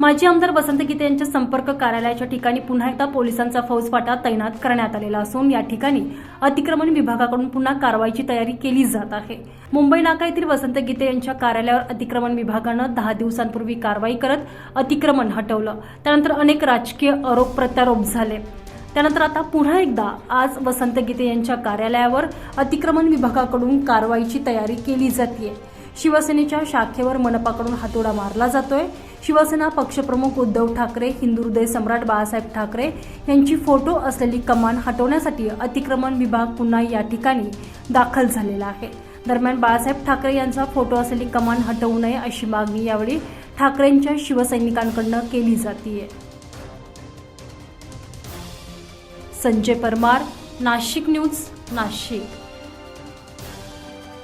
माजी आमदार वसंत गीते यांच्या संपर्क कार्यालयाच्या ठिकाणी पुन्हा एकदा पोलिसांचा फौजफाटा तैनात करण्यात आलेला असून या ठिकाणी अतिक्रमण विभागाकडून पुन्हा कारवाईची तयारी केली जात आहे. मुंबई नाका येथील वसंत गीते यांच्या कार्यालयावर अतिक्रमण विभागानं दहा दिवसांपूर्वी कारवाई करत अतिक्रमण हटवलं. त्यानंतर अनेक राजकीय आरोप प्रत्यारोप झाले. त्यानंतर आता पुन्हा एकदा आज वसंत गीते यांच्या कार्यालयावर अतिक्रमण विभागाकडून कारवाईची तयारी केली जाते शिवसेनेच्या शाखेवर मनपाकडून हातोडा मारला जातोय. शिवसेना पक्षप्रमुख उद्धव ठाकरे हिंदू हृदय सम्राट बाळासाहेब ठाकरे यांची फोटो असलेली कमान हटवण्यासाठी अतिक्रमण विभाग पुन्हा या ठिकाणी दाखल झालेला आहे. दरम्यान बाळासाहेब ठाकरे यांचा फोटो असलेली कमान हटवू नये अशी मागणी यावेळी ठाकरेंच्या शिवसैनिकांकडनं केली जातीये. संजय परमार नाशिक न्यूज नाशिक.